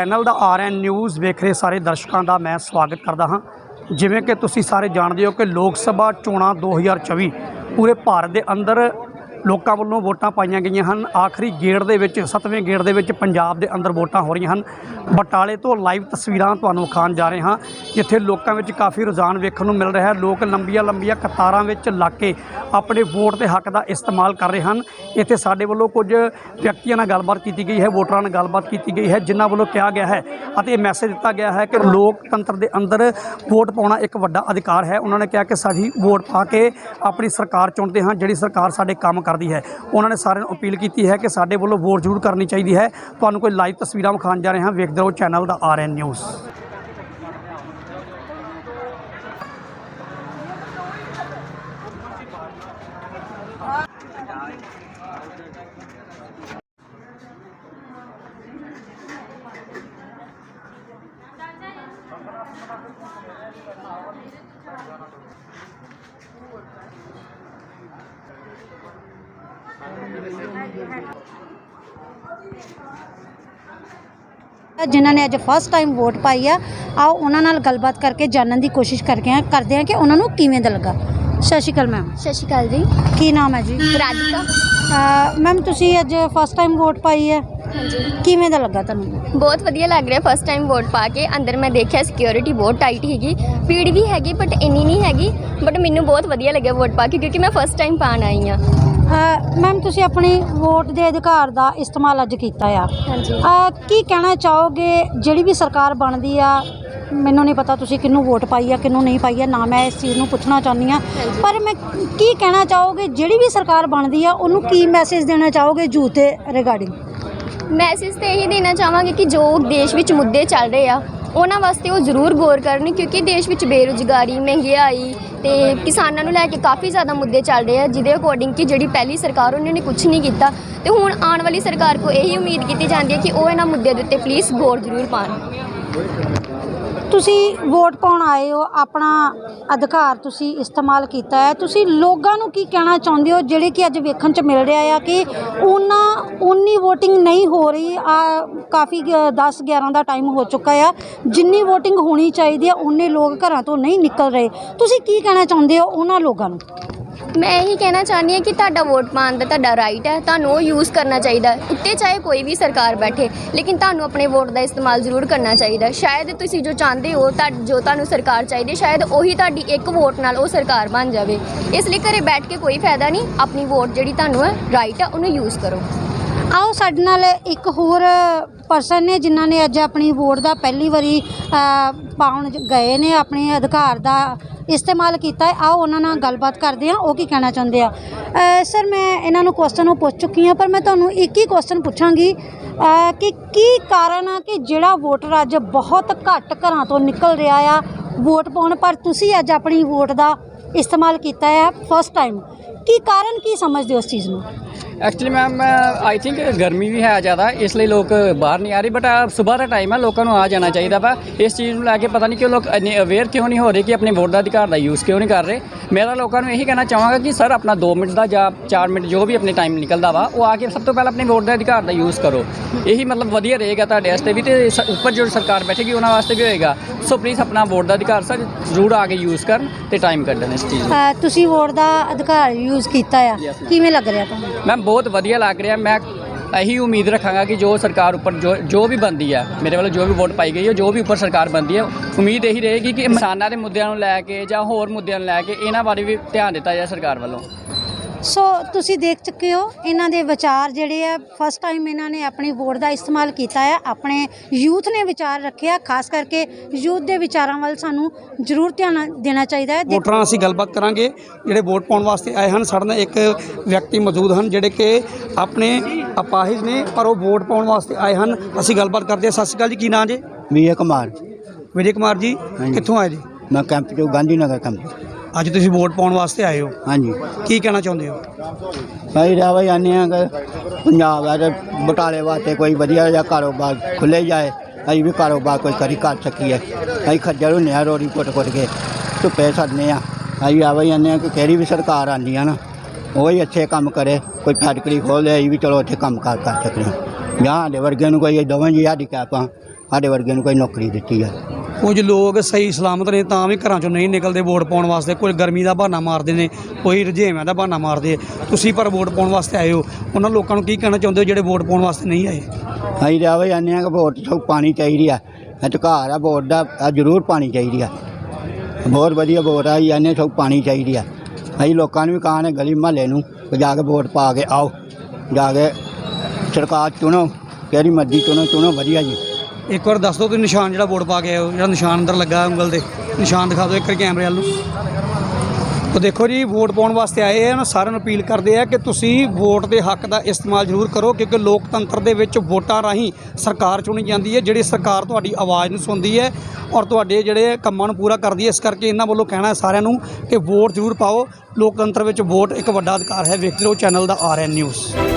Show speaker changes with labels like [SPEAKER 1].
[SPEAKER 1] Channel ਦਾ RN news ਵੇਖ ਰਹੇ ਸਾਰੇ ਦਰਸ਼ਕਾਂ ਦਾ ਮੈਂ ਸਵਾਗਤ ਕਰਦਾ ਹਾਂ। ਜਿਵੇਂ ਕਿ ਤੁਸੀਂ ਸਾਰੇ ਜਾਣਦੇ ਹੋ ਕਿ ਲੋਕ ਸਭਾ ਚੋਣਾਂ 2024 ਪੂਰੇ ਭਾਰਤ ਦੇ ਅੰਦਰ ਲੋਕਾਂ ਵੱਲੋਂ ਵੋਟਾਂ ਪਾਈਆਂ ਗਈਆਂ ਹਨ। ਆਖਰੀ ਗੇੜ ਦੇ ਵਿੱਚ, ਸੱਤਵੇਂ ਗੇੜ ਦੇ ਵਿੱਚ ਪੰਜਾਬ ਦੇ ਅੰਦਰ ਵੋਟਾਂ ਹੋ ਰਹੀਆਂ ਹਨ। ਬਟਾਲੇ ਤੋਂ ਲਾਈਵ ਤਸਵੀਰਾਂ ਤੁਹਾਨੂੰ ਵਿਖਾਉਣ ਜਾ ਰਹੇ ਹਾਂ, ਜਿੱਥੇ ਲੋਕਾਂ ਵਿੱਚ ਕਾਫੀ ਰੁਝਾਨ ਵੇਖਣ ਨੂੰ ਮਿਲ ਰਿਹਾ ਹੈ। ਲੋਕ ਲੰਬੀਆਂ ਲੰਬੀਆਂ ਕਤਾਰਾਂ ਵਿੱਚ ਲੱਗ ਕੇ ਆਪਣੇ ਵੋਟ ਦੇ ਹੱਕ ਦਾ ਇਸਤੇਮਾਲ ਕਰ ਰਹੇ ਹਨ। ਇੱਥੇ ਸਾਡੇ ਵੱਲੋਂ ਕੁਝ ਵਿਅਕਤੀਆਂ ਨਾਲ ਗੱਲਬਾਤ ਕੀਤੀ ਗਈ ਹੈ, ਵੋਟਰਾਂ ਨਾਲ ਗੱਲਬਾਤ ਕੀਤੀ ਗਈ ਹੈ, ਜਿਨ੍ਹਾਂ ਵੱਲੋਂ ਕਿਹਾ ਗਿਆ ਹੈ ਅਤੇ ਇਹ ਮੈਸੇਜ ਦਿੱਤਾ ਗਿਆ ਹੈ ਕਿ ਲੋਕਤੰਤਰ ਦੇ ਅੰਦਰ ਵੋਟ ਪਾਉਣਾ ਇੱਕ ਵੱਡਾ ਅਧਿਕਾਰ ਹੈ। ਉਹਨਾਂ ਨੇ ਕਿਹਾ ਕਿ ਸਾਡੀ ਵੋਟ ਪਾ ਕੇ ਆਪਣੀ ਸਰਕਾਰ ਚੁਣਦੇ ਹਾਂ, ਜਿਹੜੀ ਸਰਕਾਰ ਸਾਡੇ ਕੰਮ ਕਰਦੀ ਹੈ। ਉਹਨਾਂ ਨੇ ਸਾਰਿਆਂ ਨੂੰ ਅਪੀਲ ਕੀਤੀ ਹੈ ਕਿ ਸਾਡੇ ਵੱਲੋਂ ਵੋਟ ਜ਼ਰੂਰ ਕਰਨੀ ਚਾਹੀਦੀ ਹੈ। ਤੁਹਾਨੂੰ ਕੋਈ ਲਾਈਵ ਤਸਵੀਰਾਂ ਵਿਖਾਉਣ ਜਾ ਰਹੇ ਹਾਂ। ਵੇਖਦੇ ਰਹੋ ਚੈਨਲ ਦਾ ਆਰਐਨ ਨਿਊਜ਼।
[SPEAKER 2] ਜਿਨ੍ਹਾਂ ਨੇ ਅੱਜ ਫਸਟ ਟਾਈਮ ਵੋਟ ਪਾਈ ਆ ਆਓ ਉਹਨਾਂ ਨਾਲ ਗੱਲਬਾਤ ਕਰਕੇ ਜਾਣਨ ਦੀ ਕੋਸ਼ਿਸ਼ ਕਰਕੇ ਆ ਕਰਦੇ ਆ ਕਿ ਉਹਨਾਂ ਨੂੰ ਕਿਵੇਂ ਦਾ ਲੱਗਾ। ਸਤਿ ਸ਼੍ਰੀ ਅਕਾਲ ਮੈਮ
[SPEAKER 3] ਸਤਿ ਸ਼੍ਰੀ ਅਕਾਲ ਜੀ।
[SPEAKER 2] ਕੀ ਨਾਮ ਹੈ ਜੀ?
[SPEAKER 3] ਰਾਧਿਕਾ।
[SPEAKER 2] ਮੈਮ ਤੁਸੀਂ ਅੱਜ ਫਸਟ ਟਾਈਮ ਵੋਟ ਪਾਈ ਹੈ।
[SPEAKER 3] ਹਾਂਜੀ।
[SPEAKER 2] ਕਿਵੇਂ ਦਾ ਲੱਗਾ ਤੁਹਾਨੂੰ?
[SPEAKER 3] ਬਹੁਤ ਵਧੀਆ ਲੱਗ ਰਿਹਾ ਫਸਟ ਟਾਈਮ ਵੋਟ ਪਾ ਕੇ। ਅੰਦਰ ਮੈਂ ਦੇਖਿਆ ਸਿਕਿਉਰਿਟੀ ਬਹੁਤ ਟਾਈਟ ਹੈਗੀ ਭੀੜ ਵੀ ਹੈਗੀ ਬਟ ਇੰਨੀ ਨਹੀਂ ਹੈਗੀ। ਬਟ ਮੈਨੂੰ ਬਹੁਤ ਵਧੀਆ ਲੱਗਿਆ ਵੋਟ ਪਾ ਕੇ ਕਿਉਂਕਿ ਮੈਂ ਫਸਟ ਟਾਈਮ ਪਾਣ ਆਈ ਹਾਂ।
[SPEAKER 2] ਮੈਮ ਤੁਸੀਂ ਆਪਣੀ ਵੋਟ ਦੇ ਅਧਿਕਾਰ ਦਾ ਇਸਤੇਮਾਲ ਅੱਜ ਕੀਤਾ ਆ।
[SPEAKER 3] ਹਾਂਜੀ।
[SPEAKER 2] ਅਹ, ਕੀ ਕਹਿਣਾ ਚਾਹੋਗੇ? ਜਿਹੜੀ ਵੀ ਸਰਕਾਰ ਬਣਦੀ ਆ ਮੈਨੂੰ ਨਹੀਂ ਪਤਾ ਤੁਸੀਂ ਕਿਹਨੂੰ ਵੋਟ ਪਾਈ ਆ ਕਿਹਨੂੰ ਨਹੀਂ ਪਾਈ ਆ ਨਾ ਮੈਂ ਇਸ ਚੀਜ਼ ਨੂੰ ਪੁੱਛਣਾ ਚਾਹੁੰਦੀ ਆ।
[SPEAKER 3] ਹਾਂਜੀ।
[SPEAKER 2] ਪਰ ਮੈਂ ਕੀ ਕਹਿਣਾ ਚਾਹੋਗੇ? ਜਿਹੜੀ ਵੀ ਸਰਕਾਰ ਬਣਦੀ ਆ ਉਹਨੂੰ ਕੀ ਮੈਸੇਜ ਦੇਣਾ ਚਾਹੋਗੇ ਯੂਥ ਦੇ ਰਿਗਾਰਡਿੰਗ
[SPEAKER 3] ਮੈਸੇਜ ਤੇ ਇਹੀ ਦੇਣਾ ਚਾਹਾਂਗੇ ਕਿ ਜੋ ਦੇਸ਼ ਵਿੱਚ ਮੁੱਦੇ ਚੱਲ ਰਹੇ ਆ, ਉਹਨਾਂ ਵਾਸਤੇ ਉਹ ਜ਼ਰੂਰ ਗੌਰ ਕਰਨ ਕਿਉਂਕਿ ਦੇਸ਼ ਵਿੱਚ ਬੇਰੁਜ਼ਗਾਰੀ, ਮਹਿੰਗਾਈ ਤੇ ਕਿਸਾਨਾਂ ਨੂੰ ਲੈ ਕੇ ਕਾਫੀ ਜ਼ਿਆਦਾ ਮੁੱਦੇ ਚੱਲ ਰਹੇ ਆ, ਜਿਹਦੇ ਅਕੋਰਡਿੰਗ ਕਿ ਜਿਹੜੀ ਪਹਿਲੀ ਸਰਕਾਰ ਉਹਨਾਂ ਨੇ ਕੁਝ ਨਹੀਂ ਕੀਤਾ ਤੇ ਹੁਣ ਆਉਣ ਵਾਲੀ ਸਰਕਾਰ ਕੋ ਇਹੀ ਉਮੀਦ ਕੀਤੀ ਜਾਂਦੀ ਹੈ ਕਿ ਉਹ ਇਹਨਾਂ ਮੁੱਦਿਆਂ ਦੇ ਉੱਤੇ ਪਲੀਜ਼ ਗੌਰ ਜ਼ਰੂਰ ਪਾਣ।
[SPEAKER 2] ਤੁਸੀਂ ਵੋਟ ਪਾਉਣ ਆਏ ਹੋ, ਆਪਣਾ ਅਧਿਕਾਰ ਤੁਸੀਂ ਇਸਤੇਮਾਲ ਕੀਤਾ ਹੈ। ਤੁਸੀਂ ਲੋਕਾਂ ਨੂੰ ਕੀ ਕਹਿਣਾ ਚਾਹੁੰਦੇ ਹੋ, ਜਿਹੜੇ ਕਿ ਅੱਜ ਵੇਖਣ ਚ ਮਿਲ ਰਿਹਾ ਆ ਕਿ ਉਹਨਾਂ, ਉਨੀ VOTING ਨਹੀਂ ਹੋ ਰਹੀ, ਆ ਕਾਫੀ 10 11 ਦਾ ਟਾਈਮ ਹੋ ਚੁੱਕਾ ਆ। ਜਿੰਨੀ VOTING ਹੋਣੀ ਚਾਹੀਦੀ ਆ, ਉਨੇ ਲੋਕ ਘਰਾਂ ਤੋਂ ਨਹੀਂ ਨਿਕਲ ਰਹੇ। ਤੁਸੀਂ ਕੀ ਕਹਿਣਾ ਚਾਹੁੰਦੇ ਹੋ ਉਹਨਾਂ ਲੋਕਾਂ ਨੂੰ?
[SPEAKER 3] ਮੈਂ ਇਹੀ ਕਹਿਣਾ ਚਾਹੁੰਦੀ ਹਾਂ ਕਿ ਤੁਹਾਡਾ ਵੋਟ ਪਾਉਣ ਦਾ ਤੁਹਾਡਾ ਰਾਈਟ ਹੈ, ਤੁਹਾਨੂੰ ਉਹ ਯੂਜ਼ ਕਰਨਾ ਚਾਹੀਦਾ। ਹੈ। ਉੱਤੇ ਚਾਹੇ ਕੋਈ ਵੀ ਸਰਕਾਰ ਬੈਠੇ, ਲੇਕਿਨ ਤੁਹਾਨੂੰ ਆਪਣੇ ਵੋਟ ਦਾ ਇਸਤੇਮਾਲ ਜ਼ਰੂਰ ਕਰਨਾ ਚਾਹੀਦਾ। ਸ਼ਾਇਦ ਤੁਸੀਂ ਜੋ ਚਾਹੁੰਦੇ ਹੋ, ਤਾਂ ਜੋ ਤੁਹਾਨੂੰ ਸਰਕਾਰ ਚਾਹੀਦੀ ਸ਼ਾਇਦ ਉਹੀ ਤੁਹਾਡੀ ਇੱਕ ਵੋਟ ਨਾਲ ਉਹ ਸਰਕਾਰ ਬਣ ਜਾਵੇ। ਇਸ ਲਈ ਘਰੇ ਬੈਠ ਕੇ ਕੋਈ ਫਾਇਦਾ ਨਹੀਂ, ਆਪਣੀ ਵੋਟ ਜਿਹੜੀ ਤੁਹਾਨੂੰ ਹੈ ਰਾਈਟ ਹੈ, ਉਹਨੂੰ ਯੂਜ਼ ਕਰੋ।
[SPEAKER 2] ਆਓ ਸਾਡੇ ਨਾਲ ਇੱਕ ਹੋਰ ਪਰਸਨ ਨੇ ਜਿਨ੍ਹਾਂ ਨੇ ਅੱਜ ਆਪਣੀ ਵੋਟ ਦਾ ਪਹਿਲੀ ਵਾਰੀ ਪਾਉਣ ਗਏ ਨੇ, ਆਪਣੇ ਅਧਿਕਾਰ ਦਾ ਇਸਤੇਮਾਲ ਕੀਤਾ ਹੈ। ਆਓ ਉਹਨਾਂ ਨਾਲ ਗੱਲਬਾਤ ਕਰਦੇ ਹਾਂ। ਉਹ ਕੀ ਕਹਿਣਾ ਚਾਹੁੰਦੇ ਆ? ਸਰ ਮੈਂ ਇਹਨਾਂ ਨੂੰ ਕੁਐਸਚਨ ਨੂੰ ਪੁੱਛ ਚੁੱਕੀ ਹਾਂ, ਪਰ ਮੈਂ ਤੁਹਾਨੂੰ ਇੱਕ ਹੀ ਕੁਐਸਚਨ ਪੁੱਛਾਂਗੀ। ਕਿ ਕੀ ਕਾਰਨ ਆ ਕਿ ਜਿਹੜਾ ਵੋਟਰ ਅੱਜ ਬਹੁਤ ਘੱਟ ਘਰਾਂ ਤੋਂ ਨਿਕਲ ਰਿਹਾ ਆ ਵੋਟ ਪਾਉਣ? ਪਰ ਤੁਸੀਂ ਅੱਜ ਆਪਣੀ ਵੋਟ ਦਾ ਇਸਤੇਮਾਲ ਕੀਤਾ ਹੈ ਫਸਟ ਟਾਈਮ ਕੀ ਕਾਰਨ ਕੀ ਸਮਝਦੇ ਹੋ ਉਸ ਚੀਜ਼ ਨੂੰ?
[SPEAKER 4] ਐਕਚੁਅਲੀ ਮੈਮ ਆਈ ਥਿੰਕ ਗਰਮੀ ਵੀ ਹੈ ਜ਼ਿਆਦਾ ਇਸ ਲਈ ਲੋਕ ਬਾਹਰ ਨਹੀਂ ਆ ਰਹੇ ਬਟ ਸਵੇਰ ਦਾ ਟਾਈਮ ਹੈ ਲੋਕਾਂ ਨੂੰ ਆ ਜਾਣਾ ਚਾਹੀਦਾ ਵਾ ਇਸ ਚੀਜ਼ ਨੂੰ ਲੈ ਕੇ ਪਤਾ ਨਹੀਂ ਕਿ ਲੋਕ ਇੰਨੇ ਅਵੇਅਰ ਕਿਉਂ ਨਹੀਂ ਹੋ ਰਹੇ ਕਿ ਆਪਣੇ ਵੋਟ ਦਾ ਅਧਿਕਾਰ ਦਾ ਯੂਜ਼ ਕਿਉਂ ਨਹੀਂ ਕਰ ਰਹੇ ਮੇਰਾ ਲੋਕਾਂ ਨੂੰ ਇਹੀ ਕਹਿਣਾ ਚਾਹਾਂਗਾ ਕਿ ਸਰ ਆਪਣਾ 2 ਮਿੰਟ ਦਾ ਜਾਂ 4 ਮਿੰਟ ਜੋ ਵੀ ਆਪਣੇ ਟਾਈਮ ਨਿਕਲਦਾ ਵਾ ਉਹ ਆ ਕੇ ਸਭ ਤੋਂ ਪਹਿਲਾਂ ਆਪਣੇ ਵੋਟ ਦਾ ਅਧਿਕਾਰ ਦਾ ਯੂਜ਼ ਕਰੋ ਇਹੀ ਮਤਲਬ ਵਧੀਆ ਰਹੇਗਾ ਤੁਹਾਡੇ ਵਾਸਤੇ ਵੀ ਤੇ ਉੱਪਰ ਜੋ ਸਰਕਾਰ ਬੈਠੇਗੀ ਉਹਨਾਂ ਵਾਸਤੇ ਵੀ ਹੋਏਗਾ। ਸੋ ਪਲੀਜ਼ ਆਪਣਾ ਵੋਟ ਦਾ ਅਧਿਕਾਰ ਸਰ ਜ਼ਰੂਰ ਆ ਕੇ ਯੂਜ਼ ਕਰਨ ਤੇ ਟਾਈਮ ਕੱਢਣ ਇਸ ਚੀਜ਼ ਨੂੰ
[SPEAKER 2] ਤੁਸੀਂ ਵੋਟ ਦਾ ਅਧਿਕਾਰ ਯੂਜ਼ ਕੀਤਾ ਆ. ਕਿਵੇਂ ਲੱਗ ਰਿਹਾ ਤੁਹਾਨੂੰ?
[SPEAKER 4] ਮੈਮ ਬਹੁਤ ਵਧੀਆ ਲੱਗ ਰਿਹਾ। ਮੈਂ ਇਹੀ ਉਮੀਦ ਰੱਖਾਂਗਾ ਕਿ ਜੋ ਸਰਕਾਰ ਉੱਪਰ ਜੋ ਜੋ ਵੀ ਬੰਦੀ ਹੈ ਮੇਰੇ ਵੱਲੋਂ ਜੋ ਵੀ ਵੋਟ ਪਾਈ ਗਈ ਹੈ ਜੋ ਵੀ ਉੱਪਰ ਸਰਕਾਰ ਬੰਦੀ ਹੈ ਉਮੀਦ ਇਹੀ ਰਹੇਗੀ ਕਿ ਕਿਸਾਨਾਂ ਦੇ ਮੁੱਦਿਆਂ ਨੂੰ ਲੈ ਕੇ ਜਾਂ ਹੋਰ ਮੁੱਦਿਆਂ ਨੂੰ ਲੈ ਕੇ ਇਹਨਾਂ ਬਾਰੇ ਵੀ ਧਿਆਨ ਦਿੱਤਾ ਜਾਏ ਸਰਕਾਰ ਵੱਲੋਂ।
[SPEAKER 2] ਸੋ ਤੁਸੀਂ ਦੇਖ ਚੁੱਕੇ ਹੋ ਇਹਨਾਂ ਦੇ ਵਿਚਾਰ ਜਿਹੜੇ ਆ ਫਸਟ ਟਾਈਮ ਇਹਨਾਂ ਨੇ ਆਪਣੀ ਵੋਟ ਦਾ ਇਸਤੇਮਾਲ ਕੀਤਾ ਹੈ ਆਪਣੇ ਯੂਥ ਨੇ ਵਿਚਾਰ ਰੱਖਿਆ ਖਾਸ ਕਰਕੇ ਯੂਥ ਦੇ ਵਿਚਾਰਾਂ ਵੱਲ ਸਾਨੂੰ ਜ਼ਰੂਰ ਧਿਆਨ ਦੇਣਾ ਚਾਹੀਦਾ ਹੈ।
[SPEAKER 1] ਵੋਟਰਾਂ ਨਾਲ ਅਸੀਂ ਗੱਲਬਾਤ ਕਰਾਂਗੇ ਜਿਹੜੇ ਵੋਟ ਪਾਉਣ ਵਾਸਤੇ ਆਏ ਹਨ ਸਾਡੇ ਨਾਲ ਇੱਕ ਵਿਅਕਤੀ ਮੌਜੂਦ ਹਨ ਜਿਹੜੇ ਕਿ ਆਪਣੇ ਅਪਾਹਿਜ ਨੇ ਪਰ ਉਹ ਵੋਟ ਪਾਉਣ ਵਾਸਤੇ ਆਏ ਹਨ। ਅਸੀਂ ਗੱਲਬਾਤ ਕਰਦੇ ਹਾਂ। ਸਤਿ ਸ਼੍ਰੀ ਅਕਾਲ ਜੀ ਕੀ ਨਾਂ ਜੀ?
[SPEAKER 5] ਵਿਜੇ ਕੁਮਾਰ
[SPEAKER 1] ਵਿਜੇ ਕੁਮਾਰ ਜੀ। ਕਿੱਥੋਂ ਆਏ ਜੀ?
[SPEAKER 5] ਮੈਂ ਕੈਂਪ ਤੋਂ ਗਾਂਧੀ ਨਗਰ ਕੈਂਪ
[SPEAKER 1] ਅੱਜ ਤੁਸੀਂ ਵੋਟ ਪਾਉਣ ਵਾਸਤੇ ਆਏ ਹੋ।
[SPEAKER 5] ਹਾਂਜੀ।
[SPEAKER 1] ਕੀ ਕਹਿਣਾ ਚਾਹੁੰਦੇ ਹੋ?
[SPEAKER 5] ਭਾਈ ਰਾਵਾ ਜਾਂਦੇ ਆ ਕਿ ਪੰਜਾਬ ਆ ਤੇ ਬਟਾਲੇ ਵਾਸਤੇ ਕੋਈ ਵਧੀਆ ਜਿਹਾ ਕਾਰੋਬਾਰ ਖੁੱਲੇ ਜਾਏ ਅਸੀਂ ਵੀ ਕਾਰੋਬਾਰ ਕੋਈ ਕਰੀ ਕਰ ਸਕੀਏ। ਅਸੀਂ ਖੱਜਲ ਹੁੰਦੇ ਹਾਂ ਰੋੜੀ ਕੁੱਟ ਕੁੱਟ ਕੇ ਧੁੱਪੇ ਸੜਨੇ ਆ। ਅਸੀਂ ਆਵਾ ਜਾਂਦੇ ਆ ਕਿ ਕਿਹੜੀ ਵੀ ਸਰਕਾਰ ਆਉਂਦੀ ਆ ਨਾ ਉਹ ਹੀ ਅੱਛੇ ਕੰਮ ਕਰੇ ਕੋਈ ਫੈਕਟਰੀ ਖੋਲ੍ਹ ਲੈ ਅਸੀਂ ਵੀ ਚਲੋ ਉੱਥੇ ਕੰਮ ਕਾਰ ਕਰ ਸਕਦੇ ਹਾਂ ਜਾਂ ਸਾਡੇ ਵਰਗੇ ਨੂੰ ਕੋਈ ਦੋਵੇਂ ਜੀ ਸਾਡੀ ਕੈਪਾਂ ਸਾਡੇ ਵਰਗੇ ਨੂੰ ਕੋਈ ਨੌਕਰੀ ਦਿੱਤੀ ਹੈ
[SPEAKER 1] ਕੁਝ ਲੋਕ ਸਹੀ ਸਲਾਮਤ ਨੇ ਤਾਂ ਵੀ ਘਰਾਂ ਚੋਂ ਨਹੀਂ ਨਿਕਲਦੇ ਵੋਟ ਪਾਉਣ ਵਾਸਤੇ। ਕੋਈ ਗਰਮੀ ਦਾ ਬਹਾਨਾ ਮਾਰਦੇ ਨੇ, ਕੋਈ ਰੁਝੇਵਿਆਂ ਦਾ ਬਹਾਨਾ ਮਾਰਦੇ। ਤੁਸੀਂ ਪਰ ਵੋਟ ਪਾਉਣ ਵਾਸਤੇ ਆਏ ਹੋ। ਉਹਨਾਂ ਲੋਕਾਂ ਨੂੰ ਕੀ ਕਹਿਣਾ ਚਾਹੁੰਦੇ ਹੋ ਜਿਹੜੇ ਵੋਟ ਪਾਉਣ ਵਾਸਤੇ ਨਹੀਂ ਆਏ?
[SPEAKER 5] ਅਸੀਂ ਤਾਂ ਆਵੇ ਜਾਂਦੇ ਹਾਂ ਕਿ ਵੋਟ ਸਭ ਪਾਣੀ ਚਾਹੀਦੀ ਆ। ਅਧਿਕਾਰ ਆ, ਵੋਟ ਦਾ ਜ਼ਰੂਰ ਪਾਣੀ ਚਾਹੀਦੀ ਆ। ਬਹੁਤ ਵਧੀਆ ਵੋਟ ਆ, ਅਸੀਂ ਆਨੇ ਸਭ ਪਾਣੀ ਚਾਹੀਦੀ ਆ। ਅਸੀਂ ਲੋਕਾਂ ਨੂੰ ਵੀ ਕਹਾਂਗੇ ਗਲੀ ਮਹੱਲੇ ਨੂੰ ਕਿ ਜਾ ਕੇ ਵੋਟ ਪਾ ਕੇ ਆਓ। ਜਾ ਕੇ ਸਰਕਾਰ ਚੁਣੋ ਕਿਹੜੀ ਮਰਜ਼ੀ ਚੁਣੋ ਚੁਣੋ ਵਧੀਆ ਜੀ।
[SPEAKER 1] ਇੱਕ ਵਾਰ ਦੱਸ ਦਿਓ ਤੁਸੀਂ ਨਿਸ਼ਾਨ ਜਿਹੜਾ ਵੋਟ ਪਾ ਕੇ ਆਏ ਜਿਹੜਾ ਨਿਸ਼ਾਨ ਅੰਦਰ ਲੱਗਾ ਉਂਗਲ ਦੇ ਨਿਸ਼ਾਨ ਦਿਖਾ ਦਿਓ ਇੱਕ ਵਾਰ ਕੈਮਰੇ ਵੱਲ ਨੂੰ। ਤਾਂ ਦੇਖੋ ਜੀ, ਵੋਟ ਪਾਉਣ ਵਾਸਤੇ ਆਏ ਆ ਨਾ, ਸਾਰਿਆਂ ਨੂੰ ਅਪੀਲ ਕਰਦੇ ਆ ਕਿ ਤੁਸੀਂ ਵੋਟ ਦੇ ਹੱਕ ਦਾ ਇਸਤੇਮਾਲ ਜ਼ਰੂਰ ਕਰੋ, ਕਿਉਂਕਿ ਲੋਕਤੰਤਰ ਦੇ ਵਿੱਚ ਵੋਟਾਂ ਰਾਹੀਂ ਸਰਕਾਰ ਚੁਣੀ ਜਾਂਦੀ ਹੈ, ਜਿਹੜੀ ਸਰਕਾਰ ਤੁਹਾਡੀ ਆਵਾਜ਼ ਨੂੰ ਸੁਣਦੀ ਹੈ ਔਰ ਤੁਹਾਡੇ ਜਿਹੜੇ ਕੰਮਾਂ ਨੂੰ ਪੂਰਾ ਕਰਦੀ ਹੈ। ਇਸ ਕਰਕੇ ਇਹਨਾਂ ਵੱਲੋਂ ਕਹਿਣਾ ਹੈ ਸਾਰਿਆਂ ਨੂੰ ਕਿ ਵੋਟ ਜ਼ਰੂਰ ਪਾਓ। ਲੋਕਤੰਤਰ ਵਿੱਚ ਵੋਟ ਇੱਕ ਵੱਡਾ ਅਧਿਕਾਰ ਹੈ। ਵੇਖਦੇ ਰਹੋ, ਚੈਨਲ ਦਾ ਆਰ ਐਨ ਨਿਊਜ਼।